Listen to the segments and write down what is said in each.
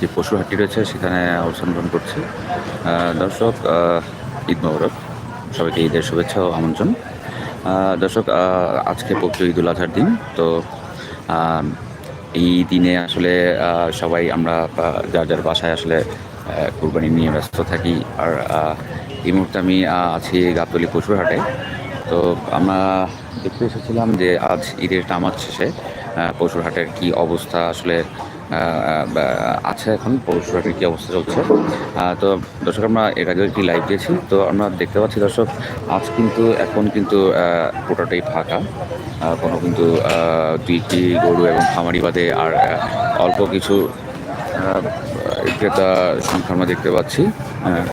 যে পশু হাটটি রয়েছে, সেখানে অবস্থান গ্রহণ করছি দর্শক ঈদ মোবারক। সবাইকে ঈদের শুভেচ্ছা ও আমন্ত্রণ। দর্শক আজকে পবিত্র ঈদুল আজহার দিন, তো এই দিনে আসলে সবাই আমরা যার যার বাসায় আসলে কুরবানি নিয়ে ব্যস্ত থাকি। আর এই মুহূর্তে আমি আছি গাবতলি পশুর হাটে। তো আমরা দেখতে এসেছিলাম যে আজ ঈদের নামাজ শেষে পশুর হাটের কি অবস্থা আসলে আছে এখন পশুর হাটের কি অবস্থা চলছে তো দর্শক, আমরা এর আগে একটি লাইভ দিয়েছি, তো আমরা দেখতে পাচ্ছি দর্শক, আজ কিন্তু, এখন কিন্তু পুরোটাই ফাঁকা কোনো কিন্তু দুইটি গরু এবং খামারি বাদে আর অল্প কিছু ক্রেতা সংখ্যা আমরা দেখতে পাচ্ছি হ্যাঁ।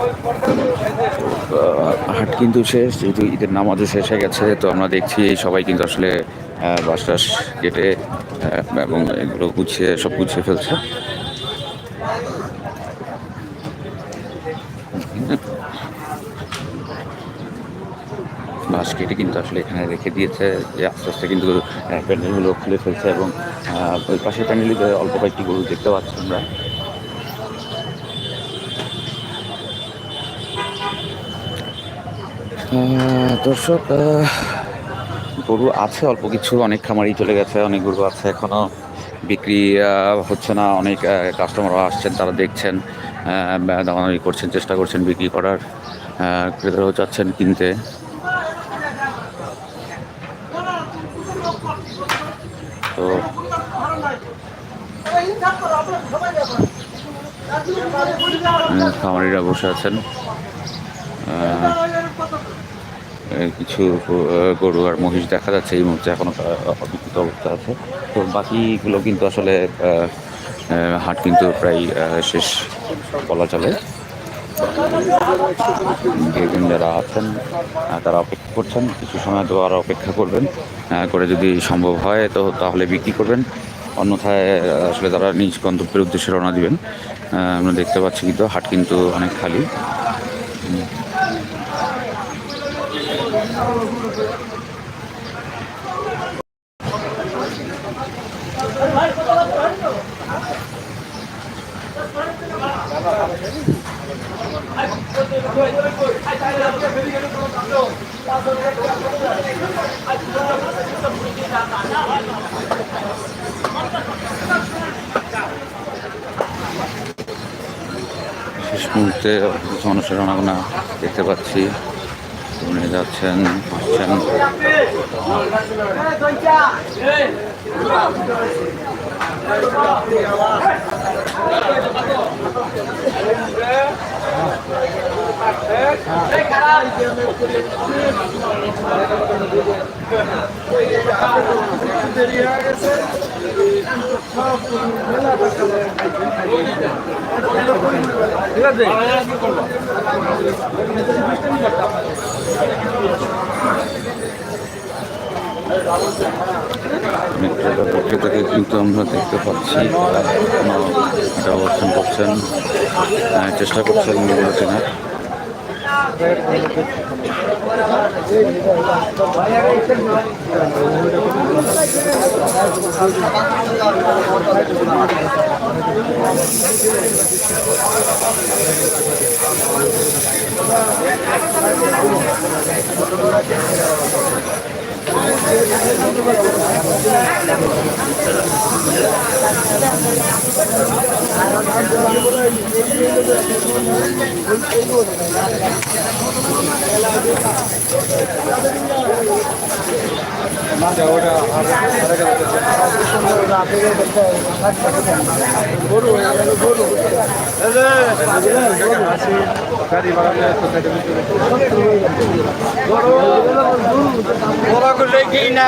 হাট কিন্তু শেষ, যেহেতু ঈদের নামাজও শেষ হয়ে গেছে, তো আমরা দেখছি সবাই কিন্তু আসলে বাস টাস কেটে এবং এগুলো গুছিয়ে সব গুছিয়ে ফেলছে। বাস কেটে কিন্তু আসলে এখানে রেখে দিয়েছে যে আস্তে আস্তে কিন্তু প্যান্ডেলগুলো খুলে ফেলছে এবং ওই পাশের প্যান্ডেলে অল্প কয়েকটি গরু দেখতে পাচ্ছি আমরা। দর্শক গরু আছে, অল্প কিছু, অনেক খামারি চলে গেছে, অনেক গরু আছে এখনও বিক্রি হচ্ছে না, অনেক কাস্টমাররা আসছেন, তারা দেখছেন দামাদামি করছেন, চেষ্টা করছেন বিক্রি করার ক্রেতারাও চাচ্ছেন কিনতে। তো খামারিরা বসে আছেন। কিছু গরু আর মহিষ দেখা যাচ্ছে এই মুহূর্তে এখনও অবিকৃত অবস্থা আছে। তো বাকিগুলো কিন্তু আসলে হাট কিন্তু প্রায় শেষ বলা চলে। যারা আছেন তারা অপেক্ষা করছেন, কিছু সময় তো আরও অপেক্ষা করবেন করে যদি সম্ভব হয় তো তাহলে বিক্রি করবেন। অন্যথায় আসলে তারা নিজ গন্তব্যের উদ্দেশ্যে রওনা দিবেন। আমরা দেখতে পাচ্ছি কিন্তু হাট কিন্তু অনেক খালি। শেষ মুহূর্তে অনাগোনা দেখতে পাচ্ছি। যাচ্ছেন আসছেন অনেক ক্রেতা কিন্তু আমরা দেখতে পাচ্ছি। এটা অবস্থান করছেন চেষ্টা করছেন এগুলো কেনার। বড় করে কি না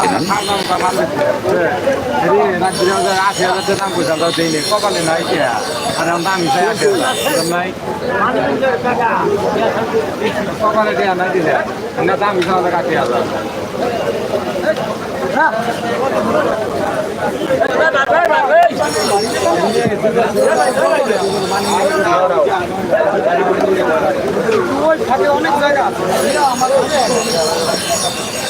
কিনেন আশি হাজার দাম কইতাম তাও দিই নি কপালে নাই আর আমার দাম হিসেবে আশি হাজার নাই। কপালে দেয়া নাই দিলে। না দাম হিসেবে আশি হাজার। অনেক জায়গা নম্বর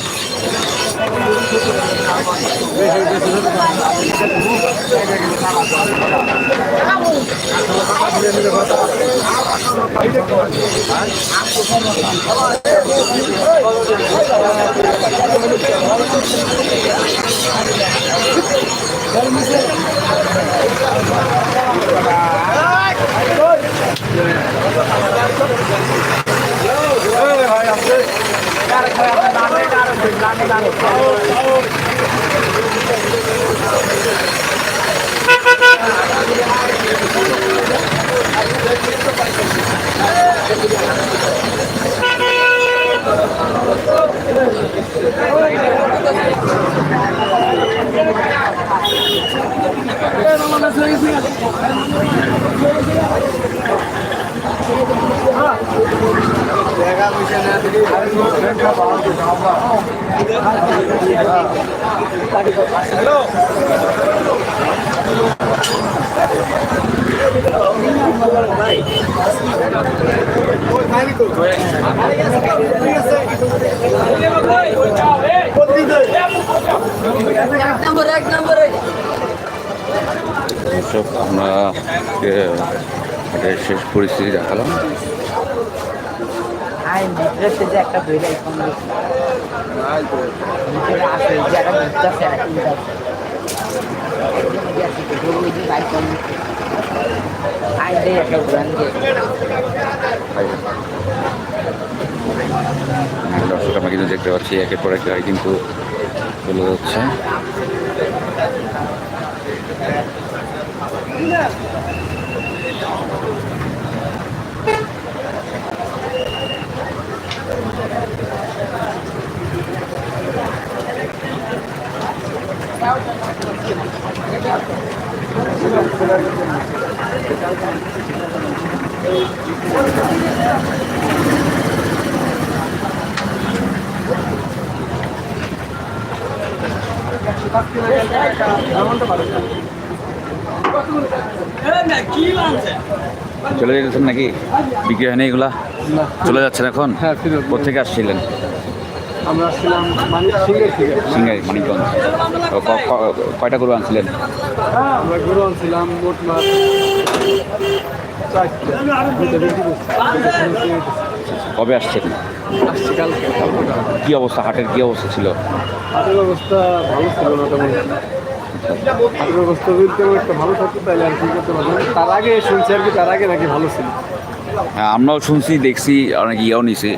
দর্শক আমরা আজকে হাটের শেষ পরিস্থিতি দেখালাম। আইন ভিতরে যে একটা ধরে ভিতরে আছে যে একটা দিয়ে দর্শক, আমরা কিন্তু দেখতে পাচ্ছি একের পর এক গাড়ি কিন্তু চলে যাচ্ছে। চলে যেতেছেন নাকি? বিক্রি হয়নি এগুলা? চলে যাচ্ছেন এখন? হ্যাঁ। কোথেকে আসছিলেন? আমরা ছিলাম সিঙ্গাই মানিকগঞ্জ। কয়টা গরু আনছিলেন? আমরা গরু আনছিলাম মোট মাছ। কবে আসছেন? কি অবস্থা? হাটের কি অবস্থা ছিল? হাটের অবস্থা ভালো ছিল না তেমন হাটের অবস্থা যদি তেমন একটা ভালো থাকতো তাহলে আর কি করতে পারতাম। তার আগে শুনছি আর কি তার আগে নাকি ভালো ছিল। হ্যাঁ আমরাও শুনছি, দেখছি, অনেক ইয়াও নিছে।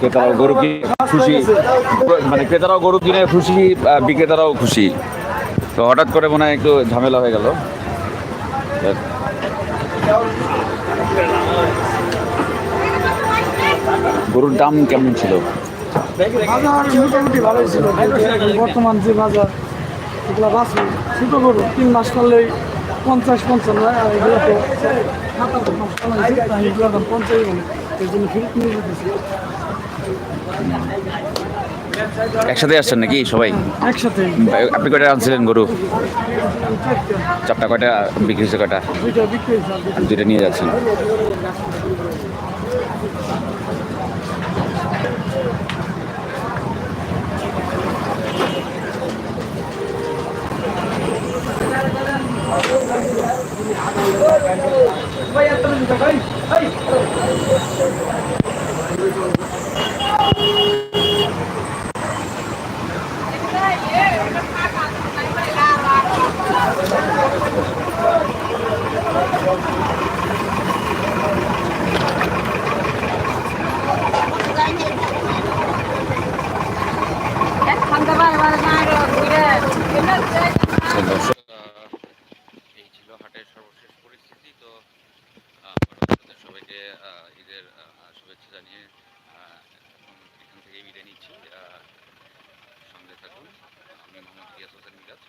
ক্রেতারাও গরু খুশি। মানে ক্রেতারাও গরু কিনে খুশি বিক্রেতারাও খুশি। তো হঠাৎ করে মনে হয় একটু ঝামেলা হয়ে গেল। গরুর দাম কেমন ছিল? বর্তমান যে বাজার ছোটো গরু, তিন মাস করলেই পঞ্চাশ, পঞ্চান্ন তো একসাথে আসছেন নাকি সবাই? একসাথে। আপনি কয়টা আনছিলেন গরু? চারটে চারটা কয়টা? বিক্রি হয়েছে কয়টা দুইটা নিয়ে যাচ্ছেন। আপনাদের শুভেচ্ছা জানিয়ে এখন এখান থেকে বিদায় নিচ্ছি। সঙ্গে থাকুন। আমি মোহাম্মদ ইয়াস হোসেন মিরাজ।